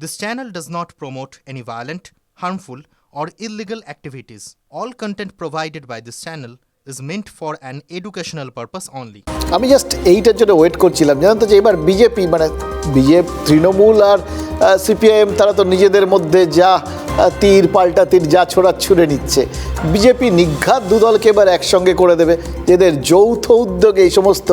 This channel does not promote any violent, harmful, or illegal activities. All content provided by this channel is meant for an educational purpose only. আমি just এইটার জন্য wait করছিলাম জানেন তো যে এবার BJP মানে বিজেপি তৃণমূল আর CPIM তারা তো নিজেদের মধ্যে যা তীর পাল্টা তীর যা ছোড়া ছুঁড়ে নিচ্ছে। বিজেপি নিঘাত দুদলকে এবার একসঙ্গে করে দেবে। এদের যৌথ উদ্যোগে এই সমস্ত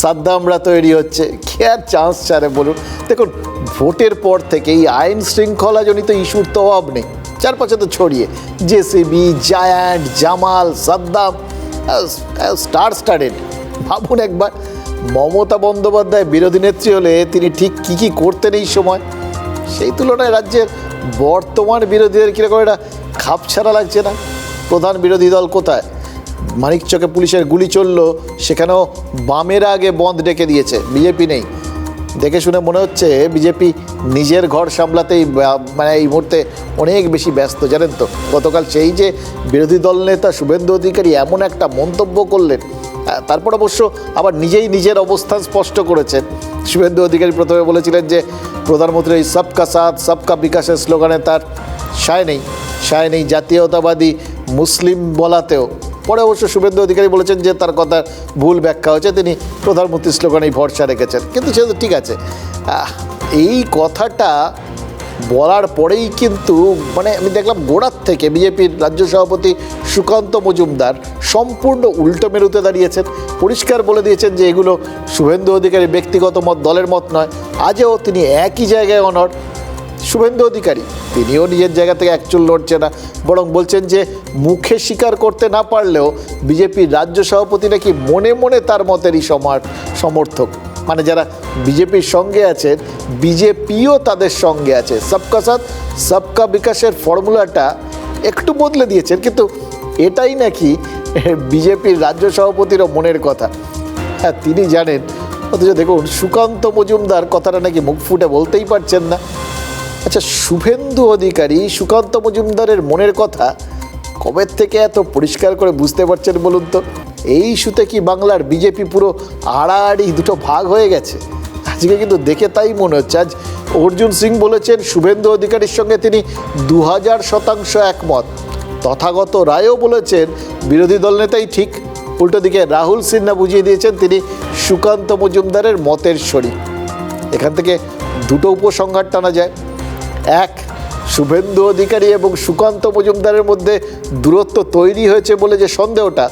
সাদ্দামরা তৈরি হচ্ছে। কে আর চান্স ছাড়ে বলুন? দেখুন, ভোটের পর থেকে এই আইন শৃঙ্খলাজনিত ইস্যুর তো অভাব নেই। চারপাশে তো ছড়িয়ে। JCB, giant, Jamal, Saddam star starred ভাবুন একবার, মমতা বন্দ্যোপাধ্যায় বিরোধী নেত্রী হলে তিনি ঠিক কী কী করতেন এই সময়? সেই তুলনায় রাজ্যের বর্তমান বিরোধীদের কীরকম একটা খাপ ছাড়া লাগছে না? প্রধান বিরোধী দল কোথায়? মানিকচকে পুলিশের গুলি চলল, সেখানেও বামেরা আগে বন্ধ ডেকে দিয়েছে, বিজেপি নেই। দেখে শুনে মনে হচ্ছে বিজেপি নিজের ঘর সামলাতেই মানে এই মুহূর্তে অনেক বেশি ব্যস্ত, জানেন তো? গতকাল সেই যে বিরোধী দল নেতা শুভেন্দু অধিকারী এমন একটা মন্তব্য করলেন তারপর অবশ্য আবার নিজেই নিজের অবস্থান স্পষ্ট করেছেন। শুভেন্দু অধিকারী প্রথমে বলেছিলেন যে প্রধানমন্ত্রীর এই সবকা সাথ, সবকা বিকাশের স্লোগানে তার সায় নেই সায় নেই জাতীয়তাবাদী মুসলিম বলাতেও। পরে অবশ্য শুভেন্দু অধিকারী বলেছেন যে তার কথা ভুল ব্যাখ্যা হয়েছে, তিনি প্রধানমন্ত্রীর স্লোগানেই ভরসা রেখেছেন। কিন্তু সে তো ঠিক আছে। এই কথাটা বলার পরেই কিন্তু মানে আমি দেখলাম গোড়ার থেকে বিজেপির রাজ্য সভাপতি সুকান্ত মজুমদার সম্পূর্ণ উল্টো মেরুতে দাঁড়িয়েছেন। পরিষ্কার বলে দিয়েছেন যে এগুলো শুভেন্দু অধিকারী ব্যক্তিগত মত, দলের মত নয়। আজও তিনি একই জায়গায় অনর শুভেন্দু অধিকারী, তিনিও নিজের জায়গা থেকে একচুল লড়ছে না। বরং বলছেন যে মুখে স্বীকার করতে না পারলেও বিজেপির রাজ্য সভাপতি নাকি মনে মনে তার মতেরই সমার, সমর্থক। মানে যারা বিজেপির সঙ্গে আছেন, বিজেপিও তাদের সঙ্গে আছে। সবকা সাথ, সবকা বিকাশের ফর্মুলাটা একটু বদলে দিয়েছেন, কিন্তু এটাই নাকি বিজেপির রাজ্য সভাপতিরও মনের কথা। হ্যাঁ তিনি জানেন, অথচ দেখুন, সুকান্ত মজুমদার কথাটা নাকি মুখ ফুটে বলতেই পারছেন না। আচ্ছা শুভেন্দু অধিকারী, সুকান্ত মজুমদারের মনের কথা কবে থেকে এত পরিষ্কার করে বুঝতে পারছেন বলুন তো? এই ইস্যুতে কি বাংলার বিজেপি পুরো আড়াআড়ি দুটো ভাগ হয়ে গেছে? আজকে কিন্তু দেখে তাই মনে হচ্ছে। আজ অর্জুন সিং বলেছেন, শুভেন্দু অধিকারীর সঙ্গে তিনি দু হাজার শতাংশ একমত। তথাগত রায়ও বলেছেন, বিরোধী দল নেতাই ঠিক। উল্টো দিকে রাহুল সিনহা বুঝিয়ে দিয়েছেন, তিনি সুকান্ত মজুমদারের মতের শরীর এখান থেকে দুটো উপসংহার টানা যায়। এক, শুভেন্দু অধিকারী এবং সুকান্ত মজুমদারের মধ্যে দূরত্ব তৈরি হয়েছে বলে যে সন্দেহটা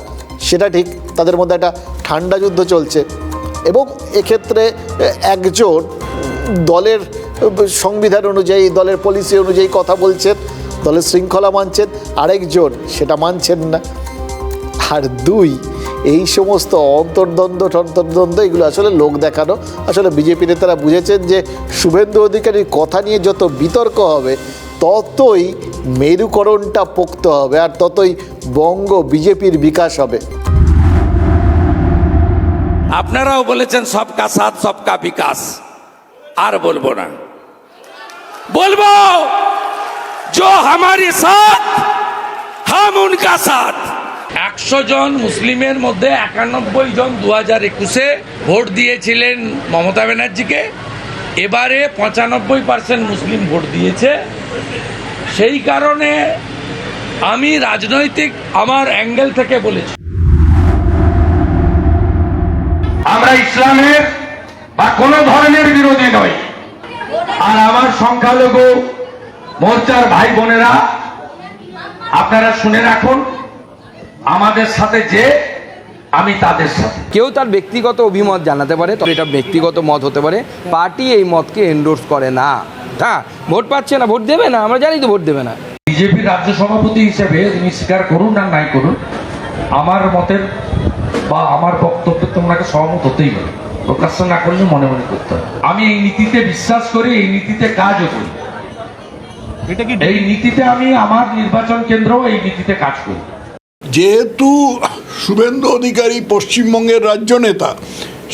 সেটা ঠিক, তাদের মধ্যে একটা ঠান্ডা যুদ্ধ চলছে। এবং এক্ষেত্রে একজন দলের সংবিধান অনুযায়ী, দলের পলিসি অনুযায়ী কথা বলছেন, দলের শৃঙ্খলা মানছেন, আরেকজন সেটা মানছেন না। আর দুই, এই সমস্ত অন্তর্দ্বন্দ্ব টন্তর্দ্বন্দ্ব এগুলো আসলে লোক দেখানো। আসলে বিজেপি নেতারা বুঝেছেন যে শুভেন্দু অধিকারীর কথা নিয়ে যত বিতর্ক হবে, ততই মেরুকরণটা পোক্ত হবে, আর ততই বঙ্গ বিজেপির বিকাশ হবে আপনারাও বলেছেন সবকা সাথ সবকা বিকাশ আর বলবো না বলবো जो हमारे साथ हम उनका साथ একশো জন মুসলিমের মধ্যে একানব্বই জন দু হাজার একুশে ভোট দিয়েছিলেন মমতা ব্যানার্জিকে এবারে পঁচানব্বই পার্সেন্ট মুসলিম ভোট দিয়েছে সেই কারণে আমি রাজনৈতিক আমার অ্যাঙ্গেল থেকে বলেছি। আমরা ইসলামের বা কোনো ধরনের বিরোধী নই। আর আমার সংখ্যালঘু মোর্চার ভাই বোনেরা আপনারা শুনে রাখুন আমাদের সাথে যে আমি তাদের সাথে। কেউ তার ব্যক্তিগত অভিমত জানাতে পারে তবে এটা ব্যক্তিগত মত হতে পারে পার্টি এই মতকে এন্ডোর্স করে না। হ্যাঁ ভোট পাচ্ছে না ভোট দেবে না আমরা জানি তো ভোট দেবে না। বিজেপির রাজ্য সভাপতি হিসেবে তিনি স্বীকার করুন আর নাই করুন আমার মতের বা আমার বক্তব্যে তোমরাকে সহমত হতেই হবে। প্রকাশ্য না করলে মনে মনে করতে হবে। আমি এই নীতিতে বিশ্বাস করি এই নীতিতে কাজও করি। এই নীতিতে আমি আমার নির্বাচন কেন্দ্র এই নীতিতে কাজ করি। যেহেতু শুভেন্দু অধিকারী পশ্চিমবঙ্গের রাজ্য নেতা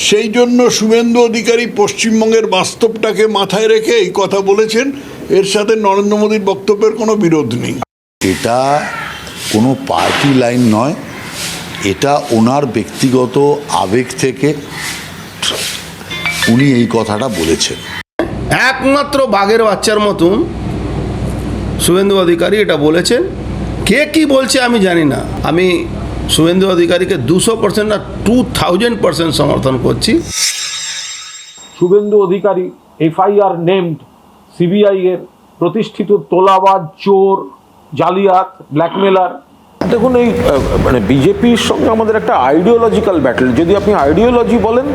সেই জন্য শুভেন্দু অধিকারী পশ্চিমবঙ্গের বাস্তবটাকে মাথায় রেখে এই কথা বলেছেন। এর সাথে নরেন্দ্র মোদীর বক্তব্যের কোনো বিরোধ নেই। এটা কোনো পার্টি লাইন নয়। এটা ওনার ব্যক্তিগত আবেগ থেকে উনি এই কথাটা বলেছেন। একমাত্র বাঘের বাচ্চার মতন শুভেন্দু অধিকারী এটা বলেছেন। কে কি বলছে আমি জানি না। আমি শুভেন্দু অধিকারীকে দুশো পার্সেন্ট না টু থাউজেন্ড পার্সেন্ট সমর্থন করছি। Suvendu Adhikari FIR named CBI এর প্রতিষ্ঠিত তোলাবাজ, চোর, জালিয়াত, ব্ল্যাকমেলার। দেখুন এই মানে বিজেপির সঙ্গে আমাদের একটা আইডিওলজিক্যাল ব্যাটেল যদি আপনি আইডিওলজি বলেন,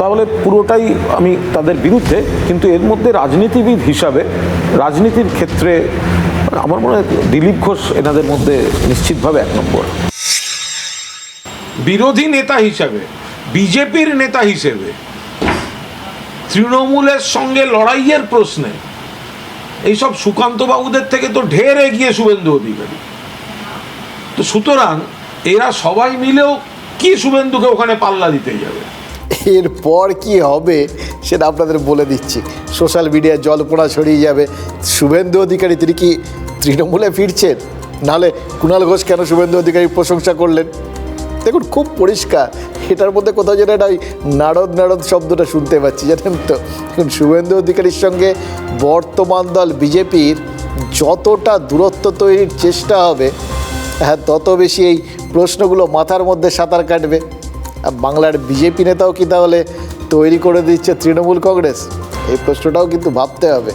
তাহলে পুরোটাই আমি তাদের বিরুদ্ধে, কিন্তু এর মধ্যে রাজনীতিবিদ হিসাবে, রাজনীতির ক্ষেত্রে, আমার মনে হয় দিলীপ ঘোষ এনাদের মধ্যে নিশ্চিতভাবে এক নম্বর। বিরোধী নেতা হিসাবে, বিজেপির নেতা হিসেবে, তৃণমূলের সঙ্গে লড়াইয়ের প্রশ্নে এইসব সুকান্ত বাবুদের থেকে তো ঢের এগিয়ে শুভেন্দু অধিকারী। তো সুতরাং এরা সবাই মিলেও কি শুভেন্দুকে ওখানে পাল্লা দিতে যাবে? এরপর কি হবে সেটা আপনাদের বলে দিচ্ছি। সোশ্যাল মিডিয়ায় জল্পনা ছড়িয়ে যাবে। শুভেন্দু অধিকারী, তিনি কি তৃণমূলে ফিরছেন? নাহলে কুণাল ঘোষ কেন শুভেন্দু অধিকারীর প্রশংসা করলেন? দেখুন, খুব পরিষ্কার। এটার মধ্যে কোথাও যেন একটা ওই নারদ নারদ শব্দটা শুনতে পাচ্ছি, জানেন তো? এখন শুভেন্দু অধিকারীর সঙ্গে বর্তমান দল বিজেপির যতটা দূরত্ব তৈরির চেষ্টা হবে হ্যাঁ তত বেশি এই প্রশ্নগুলো মাথার মধ্যে সাঁতার কাটবে। আর বাংলার বিজেপি নেতাও কি তাহলে তৈরি করে দিচ্ছে তৃণমূল কংগ্রেস? এই প্রশ্নটাও কিন্তু ভাবতে হবে।